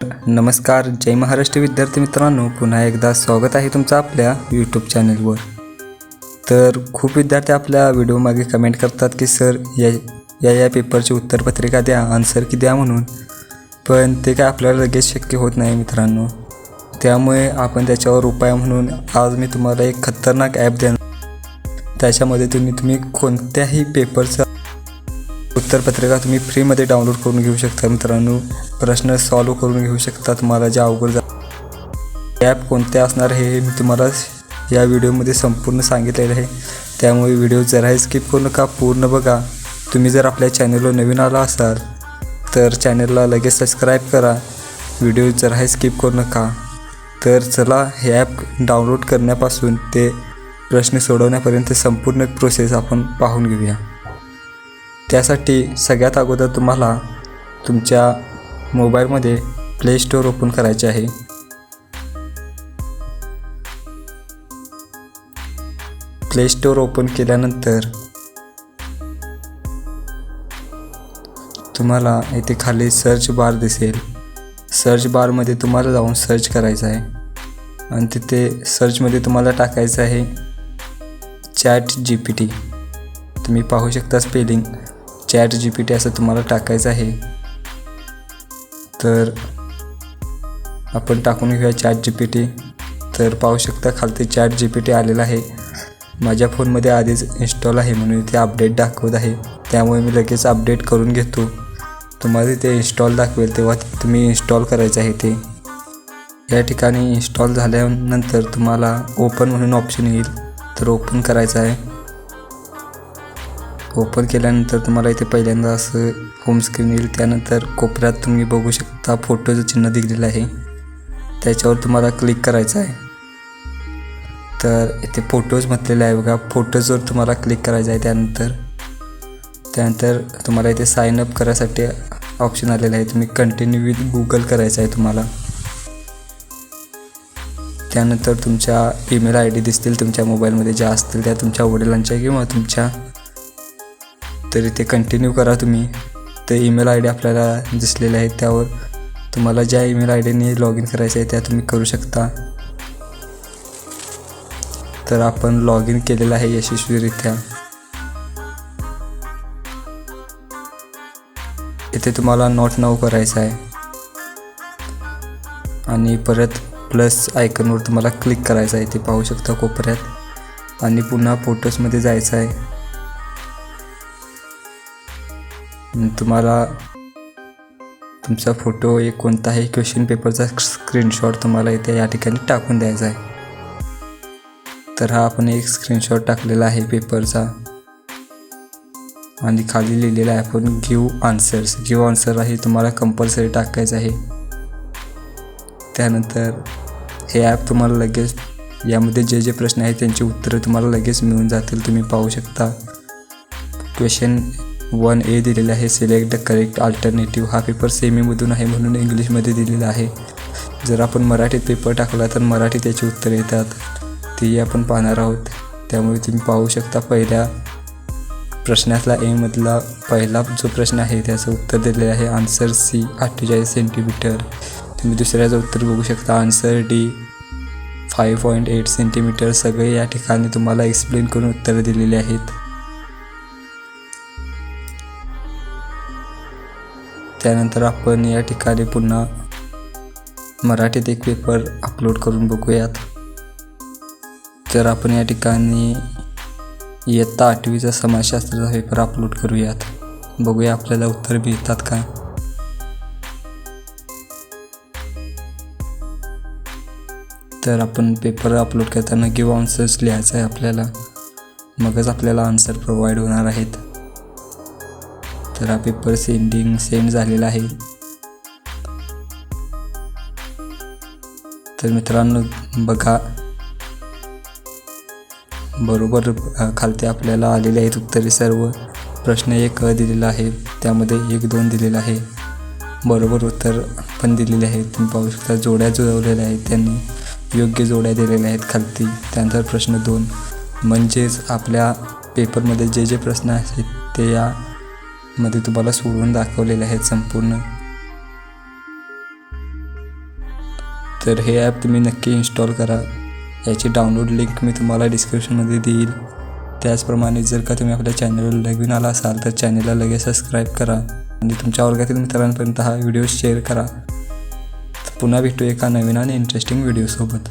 नमस्कार जय महाराष्ट्र विद्यार्थी मित्रांनो. पुन्हा एकदा स्वागत आहे तुमचं आपल्या यूट्यूब चॅनलवर तर खूप विद्यार्थी आपल्या व्हिडिओमागे कमेंट करतात की सर या या या पेपरची उत्तरपत्रिका द्या आन्सर की द्या म्हणून. पण ते काय आपल्याला लगेच शक्य होत नाही मित्रांनो. त्यामुळे आपण त्याच्यावर उपाय म्हणून आज मी तुम्हाला एक खतरनाक ॲप देणार. त्याच्यामध्ये तुम्ही तुम्ही कोणत्याही पेपरचा उत्तरपत्रिका तुम्ही फ्रीमध्ये डाउनलोड करून घेऊ शकता मित्रांनो. प्रश्न सॉल्व करून घेऊ शकता तुम्हाला जे अवघड जा ॲप कोणते असणार हे मी तुम्हाला या व्हिडिओमध्ये संपूर्ण सांगितलेलं आहे. त्यामुळे व्हिडिओ जराही स्किप करू नका. पूर्ण बघा. तुम्ही जर आपल्या चॅनलवर नवीन आला असाल तर चॅनलला लगेच सबस्क्राईब करा. व्हिडिओ जराही स्किप करू नका. तर चला हे ॲप डाउनलोड करण्यापासून ते प्रश्न सोडवण्यापर्यंत संपूर्ण प्रोसेस आपण पाहून घेऊया. त्यासाठी सगळ्यात अगोदर तुम्हाला तुमच्या मोबाईलमध्ये प्ले स्टोअर ओपन करायचे आहे. प्ले स्टोअर ओपन केल्यानंतर तुम्हाला इथे खाली सर्च बार दिसेल. सर्च बारमध्ये तुम्हाला जाऊन सर्च करायचं आहे. आणि तिथे सर्चमध्ये तुम्हाला टाकायचं आहे चॅट जी पी टी. तुम्ही पाहू शकता spelling. Chat G P T असं तुम्हाला टाकायचं आहे तर आपण टाकून घेऊया चॅट जी पी टी. तर पाहू शकता खालती चॅट जी पी टी आलेला आहे. माझ्या फोनमध्ये आधीच इन्स्टॉल आहे म्हणून इथे अपडेट दाखवत आहे. त्यामुळे मी लगेच अपडेट करून घेतो. तुम्हाला ते इन्स्टॉल दाखवेल तेव्हा तुम्ही इन्स्टॉल करायचं आहे ते. या ठिकाणी इन्स्टॉल झाल्यानंतर तुम्हाला ओपन म्हणून ऑप्शन येईल. तर ओपन करायचं आहे. ओपन केल्यानंतर तुम्हाला इथे पहिल्यांदा असं होमस्क्रीन येईल. त्यानंतर कोपऱ्यात तुम्ही बघू शकता फोटोचं चिन्ह दिलेलं आहे. त्याच्यावर तुम्हाला क्लिक करायचं आहे. तर इथे फोटोज म्हटलेले आहे बघा. फोटोजवर तुम्हाला क्लिक करायचं आहे त्यानंतर. त्यानंतर तुम्हाला इथे साइन अप करायसाठी ऑप्शन आलेलं आहे. तुम्ही कंटिन्यू विथ गुगल करायचं आहे तुम्हाला. त्यानंतर तुमच्या ईमेल आय डी दिसतील तुमच्या मोबाईलमध्ये ज्या असतील त्या तुमच्या वडिलांच्या किंवा तुमच्या तर इथे कंटिन्यू करा तुम्ही. ते ईमेल आय डी आपल्याला दिसलेले आहेत त्यावर. तुम्हाला ज्या ईमेल आय डीने लॉग इन करायचं आहे त्या तुम्ही करू शकता. तर आपण लॉग इन केलेलं आहे यशस्वीरित्या. इथे तुम्हाला नॉट नाव करायचं आहे. आणि परत प्लस आयकनवर तुम्हाला क्लिक करायचं आहे ते पाहू शकता कोपऱ्यात. आणि पुन्हा फोटोजमध्ये जायचं आहे. तुम्हाला तुमचा फोटो एक कोणताही क्वेश्चन पेपरचा स्क्रीनशॉट तुम्हाला इथे या ठिकाणी टाकून द्यायचा आहे. तर हा आपण एक स्क्रीनशॉट टाकलेला आहे पेपरचा आणि खाली लिहिलेला आहे आपण गिव आन्सर्स गिव आन्सर आहे तुम्हाला कंपल्सरी टाकायचं आहे. त्यानंतर हे ॲप तुम्हाला लगेच यामध्ये जे जे प्रश्न आहेत त्यांची उत्तरं तुम्हाला लगेच मिळून जातील. तुम्ही पाहू शकता. क्वेश्चन वन ए दिलेलं आहे. सिलेक्ट द करेक्ट अल्टरनेटिव्ह हा पेपर सेमीमधून आहे म्हणून इंग्लिशमध्ये दिलेला आहे. जर आपण मराठीत पेपर टाकला तर मराठी त्याची उत्तरं येतात. तेही आपण पाहणार आहोत. त्यामुळे तुम्ही पाहू शकता पहिल्या प्रश्नातला एमधला पहिला जो प्रश्न आहे त्याचं उत्तर दिलेलं आहे. आन्सर सी अठ्ठेचाळीस सेंटीमीटर तुम्ही दुसऱ्याचं उत्तर बघू शकता. Answer D five point eight centimetre सगळे या ठिकाणी तुम्हाला एक्सप्लेन करून उत्तरं दिलेली आहेत. त्यानंतर आपण या ठिकाणी पुन्हा मराठीत एक पेपर अपलोड करून बघूयात. तर आपण या ठिकाणी इयत्ता आठवीचा समाजशास्त्राचा पेपर अपलोड करूयात. बघूया आपल्याला उत्तर मिळतात का? तर आपण पेपर अपलोड करताना गिव आन्सर्स लिहायचं आहे आपल्याला. मगच आपल्याला आन्सर प्रोव्हाइड होणार आहेत. तर हा पेपर सेंडिंग सेंड झालेला आहे. तर मित्रांनो बघा. बरोबर खालती खालते आपल्याला आलेले आहेत उत्तरे सर्व. प्रश्न एक दिलेला आहे त्यामध्ये एक दोन दिलेला आहे. बरोबर उत्तर पण दिलेले आहेत. तुम्ही पाहू शकता जोड्या जुळवलेल्या आहेत त्यांनी. योग्य जोड्या दिलेल्या आहेत खालती. त्यानंतर प्रश्न दोन. म्हणजेच आपल्या पेपरमध्ये जे जे प्रश्न आहेत ते या मध्ये तुम्हाला सोडून दाखवलेले आहेत संपूर्ण. तर हे ॲप तुम्ही नक्की इन्स्टॉल करा. याची डाउनलोड लिंक मी तुम्हाला डिस्क्रिप्शनमध्ये देईल. त्याचप्रमाणे जर का तुम्ही आपल्या चॅनलवर नवीन आला असाल तर चॅनलला लगेच सबस्क्राईब करा. आणि तुमच्या वर्गातील मित्रांपर्यंत हा व्हिडिओ शेअर करा. पुन्हा भेटू एका नवीन आणि इंटरेस्टिंग व्हिडिओसोबत